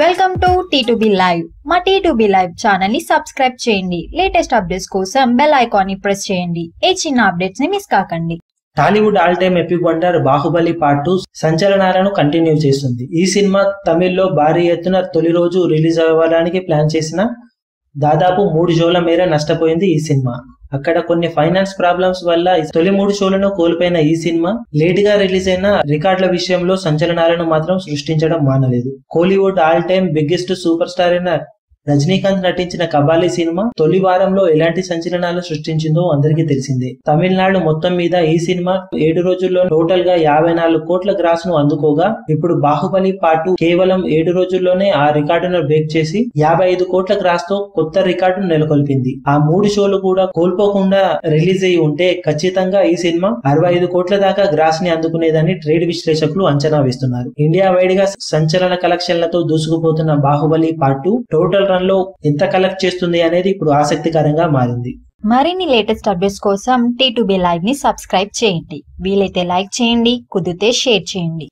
Welcome to T live మా T live ఛానల్ని subscribe చేయండి. లేటెస్ట్ అప్డేట్స్ కోసం బెల్ ఐకాన్ని ప్రెస్ చేయండి. ఏ చిన్న అప్డేట్స్ని మిస్ కాకండి. Tollywood all time epic wonder Baahubali part two సంచలనాలను continue చేస్తుంది. ఈ సినిమా తమిళ్ళో భారీ ఎత్తున తొలి రోజు రిలీజ్ అవ్వడానికి ప్లాన్ చేసిన దాదాపు మూడు షోల మేర నష్టపోయింది ఈ సినిమా. అక్కడ కొన్ని ఫైనాన్స్ ప్రాబ్లమ్స్ వల్ల తొలి మూడు షోలను కోల్పోయిన ఈ సినిమా లేట్గా రిలీజ్ అయిన రికార్డుల విషయంలో సంచలనాలను మాత్రం సృష్టించడం మానలేదు. Kollywood all time biggest super star అయిన రజనీకాంత్ నటించిన కబాలి సినిమా తొలి వారంలో ఎలాంటి సంచలనాలు సృష్టించిందో అందరికీ తెలిసిందే. తమిళనాడు మొత్తం మీద ఈ సినిమా ఏడు రోజుల్లో టోటల్గా యాభై నాలుగు కోట్ల గ్రాస్ను అందుకోగా ఇప్పుడు బాహుబలి పాటు కేవలం ఏడు రోజుల్లోనే ఆ రికార్డును బ్రేక్ చేసి యాభై ఐదు కోట్ల గ్రాస్తో కొత్త రికార్డును నెలకొల్పింది. ఆ మూడు షోలు కూడా కోల్పోకుండా రిలీజ్ అయి ఉంటే ఖచ్చితంగా ఈ సినిమా అరవై ఐదు కోట్ల దాకా గ్రాస్ని అందుకునేదని ట్రేడ్ విశ్లేషకులు అంచనా వేస్తున్నారు. ఇండియా వైడ్గా సంచలన కలెక్షన్లతో దూసుకుపోతున్న బాహుబలి పార్ట్ టోటల్ రన్ ఎంత కలెక్ట్ చేస్తుంది అనేది ఇప్పుడు ఆసక్తికరంగా మారింది. మరిన్ని లేటెస్ట్ అప్డేట్స్ కోసం టీ లైవ్ని సబ్స్క్రైబ్ చేయండి. వీలైతే లైక్ చేయండి కుదిరితే షేర్ చేయండి.